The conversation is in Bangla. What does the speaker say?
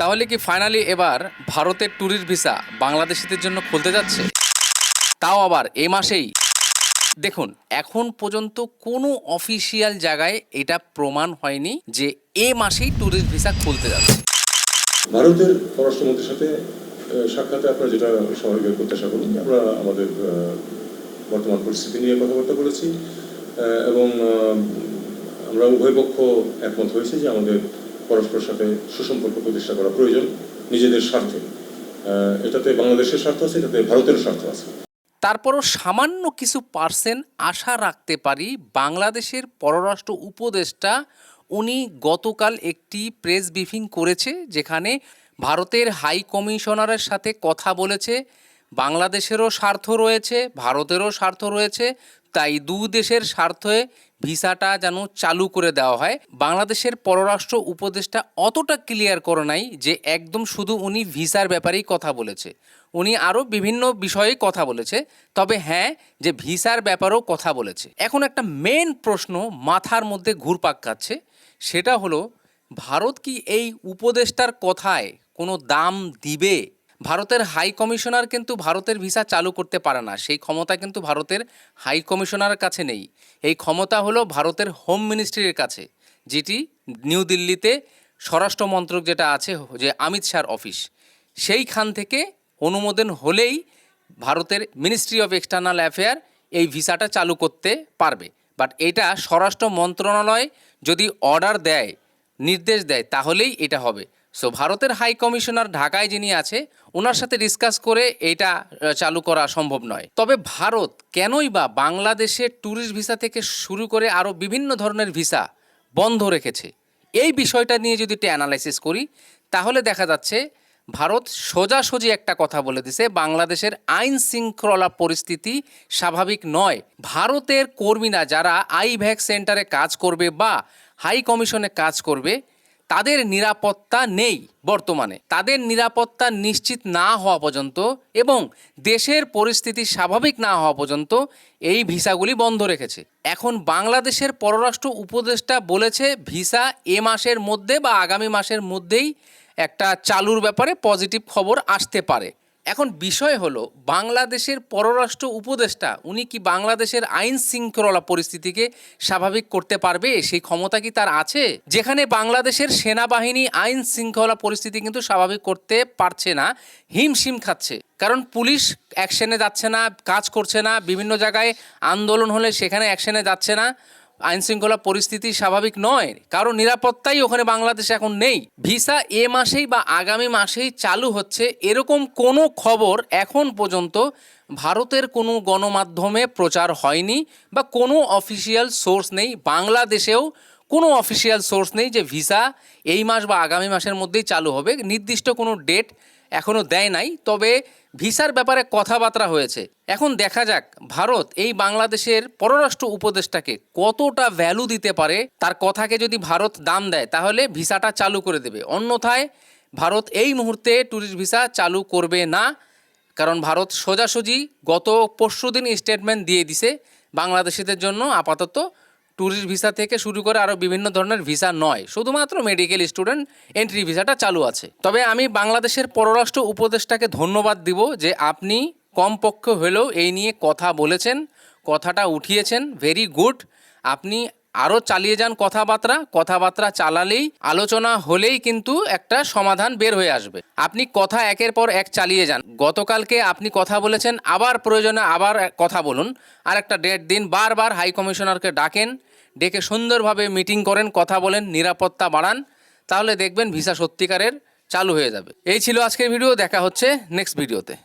তাহলে কি ফাইনালি এবার ভারতের ট্যুরিস্ট ভিসা বাংলাদেশিদের জন্য খুলতে যাচ্ছে? তাও আবার এ মাসেই। দেখুন, এখন পর্যন্ত কোনো অফিসিয়াল জায়গায় এটা প্রমাণ হয়নি যে এ মাসেই ট্যুরিস্ট ভিসা খুলতে যাচ্ছে। ভারতের পররাষ্ট্রমন্ত্রীর সাথে সাক্ষাতে আপনারা যেটা স্বাভাবিক প্রত্যাশা করুন আমরা আমাদের বর্তমান পরিস্থিতি নিয়ে কথাবার্তা বলেছি এবং আমরা উভয় পক্ষ একমত হয়েছে যে আমাদের পরস্পরের সাথে সুসম্পর্ক প্রতিষ্ঠা করা প্রয়োজন নিজেদের স্বার্থে। এটাতে বাংলাদেশের স্বার্থ আছে, এটাতে ভারতের স্বার্থ আছে। তারপরও সামান্য কিছু পার্সেন্ট আশা রাখতে পারি বাংলাদেশের পররাষ্ট্র উপদেষ্টা উনি গতকাল একটি প্রেস ব্রিফিং করেছে যেখানে ভারতের হাই কমিশনারের সাথে কথা বলেছে, বাংলাদেশেরও স্বার্থ রয়েছে, ভারতেরও স্বার্থ রয়েছে, তাই দু দেশের স্বার্থে ভিসাটা যেন চালু করে দেওয়া হয়। বাংলাদেশের পররাষ্ট্র উপদেষ্টা অতটা ক্লিয়ার করে নাই যে একদম শুধু উনি ভিসার ব্যাপারেই কথা বলেছে। উনি আরও বিভিন্ন বিষয়ে কথা বলেছে, তবে হ্যাঁ যে ভিসার ব্যাপারেও কথা বলেছে। এখন একটা মেন প্রশ্ন মাথার মধ্যে ঘুরপাক খাচ্ছে, সেটা হলো, ভারত কি এই উপদেষ্টার কথায় কোনো দাম দিবে? ভারতের হাই কমিশনার কিন্তু ভারতের ভিসা চালু করতে পারে না। সেই ক্ষমতা কিন্তু ভারতের হাই কমিশনারের কাছে নেই। এই ক্ষমতা হলো ভারতের হোম মিনিস্ট্রির কাছে, যেটি নিউ দিল্লিতে স্বরাষ্ট্র মন্ত্রক যেটা আছে, যে অমিত শাহর অফিস, সেইখান থেকে অনুমোদন হলেই ভারতের মিনিস্ট্রি অফ এক্সটার্নাল অ্যাফেয়ার এই ভিসাটা চালু করতে পারবে। বাট এটা স্বরাষ্ট্র মন্ত্রণালয় যদি অর্ডার দেয়, নির্দেশ দেয়, তাহলেই এটা হবে। সো ভারতের হাই কমিশনার ঢাকায় যিনি আছে, ওনার সাথে ডিসকাস করে এটা চালু করা সম্ভব নয়। তবে ভারত কেনই বা বাংলাদেশে ট্যুরিস্ট ভিসা থেকে শুরু করে আরও বিভিন্ন ধরনের ভিসা বন্ধ রেখেছে? এই বিষয়টা নিয়ে যদি একটু অ্যানালাইসিস করি, তাহলে দেখা যাচ্ছে ভারত সোজাসুজি একটা কথা বলে দিছে, বাংলাদেশের আইন শৃঙ্খলা পরিস্থিতি স্বাভাবিক নয়। ভারতের কর্মীরা যারা আইভ্যাক সেন্টারে কাজ করবে বা হাই কমিশনে কাজ করবে তাদের নিরাপত্তা নেই বর্তমানে। তাদের নিরাপত্তা নিশ্চিত না হওয়া পর্যন্ত এবং দেশের পরিস্থিতি স্বাভাবিক না হওয়া পর্যন্ত এই ভিসাগুলি বন্ধ রেখেছে। এখন বাংলাদেশের পররাষ্ট্র উপদেষ্টা বলেছে ভিসা এ মাসের মধ্যে বা আগামী মাসের মধ্যেই একটা চালুর ব্যাপারে পজিটিভ খবর আসতে পারে। এখন বিষয় হলো, বাংলাদেশের পররাষ্ট্র উপদেষ্টা, উনি কি বাংলাদেশের আইন শৃঙ্খলা পরিস্থিতিকে স্বাভাবিক করতে পারবে? সেই ক্ষমতা কি তার আছে? যেখানে বাংলাদেশের সেনাবাহিনী আইন শৃঙ্খলা পরিস্থিতি কিন্তু স্বাভাবিক করতে পারছে না, হিমশিম খাচ্ছে। কারণ পুলিশ অ্যাকশনে যাচ্ছে না, কাজ করছে না, বিভিন্ন জায়গায় আন্দোলন হলে সেখানে অ্যাকশনে যাচ্ছে না। আইন শৃঙ্খলা পরিস্থিতি স্বাভাবিক নয়, কারণ নিরাপত্তাই ওখানে বাংলাদেশে এখন নেই। ভিসা এ মাসেই বা আগামী মাসেই চালু হচ্ছে, এরকম কোনো খবর এখন পর্যন্ত ভারতের কোনো গণমাধ্যমে প্রচার হয়নি বা কোনো অফিসিয়াল সোর্স নেই। বাংলাদেশেও কোনো অফিসিয়াল সোর্স নেই যে ভিসা এই মাস বা আগামী মাসের মধ্যেই চালু হবে। নির্দিষ্ট কোনো ডেট এখনও দেয় নাই, তবে ভিসার ব্যাপারে কথাবার্তা হয়েছে। এখন দেখা যাক, ভারত এই বাংলাদেশের পররাষ্ট্র উপদেষ্টাকে কতটা ভ্যালু দিতে পারে, তার কথাকে যদি ভারত দাম দেয়, তাহলে ভিসাটা চালু করে দেবে। অন্যথায়, ভারত এই মুহূর্তে ট্যুরিস্ট ভিসা চালু করবে না, কারণ ভারত সোজাসুজি গত পরশু দিন স্টেটমেন্ট দিয়ে দিছে, বাংলাদেশিদের জন্য আপাতত ট্যুরিস্ট ভিসা থেকে শুরু করে আরও বিভিন্ন ধরনের ভিসা নয়। শুধুমাত্র মেডিকেল স্টুডেন্ট এন্ট্রি ভিসাটা চালু আছে। তবে আমি বাংলাদেশের পররাষ্ট্র উপদেষ্টাকে ধন্যবাদ দিব যে আপনি কমপক্ষে হলেও এই নিয়ে কথা বলেছেন, কথাটা উঠিয়েছেন ভেরি গুড আপনি আরও চালিয়ে যান কথাবার্তা কথাবার্তা চালালেই, আলোচনা হলেই কিন্তু একটা সমাধান বের হয়ে আসবে। আপনি কথা একের পর এক চালিয়ে যান। গতকালকে আপনি কথা বলেছেন, আবার প্রয়োজনে আবার কথা বলুন। আর একটা ডেট দিন, বারবার হাই কমিশনারকে ডাকেন ডেকে সুন্দরভাবে মিটিং করেন, কথা বলেন, নিরাপত্তা বাড়ান, তাহলে দেখবেন ভিসা সত্যিকারের চালু হয়ে যাবে। এই ছিল আজকের ভিডিও, দেখা হচ্ছে নেক্সট ভিডিওতে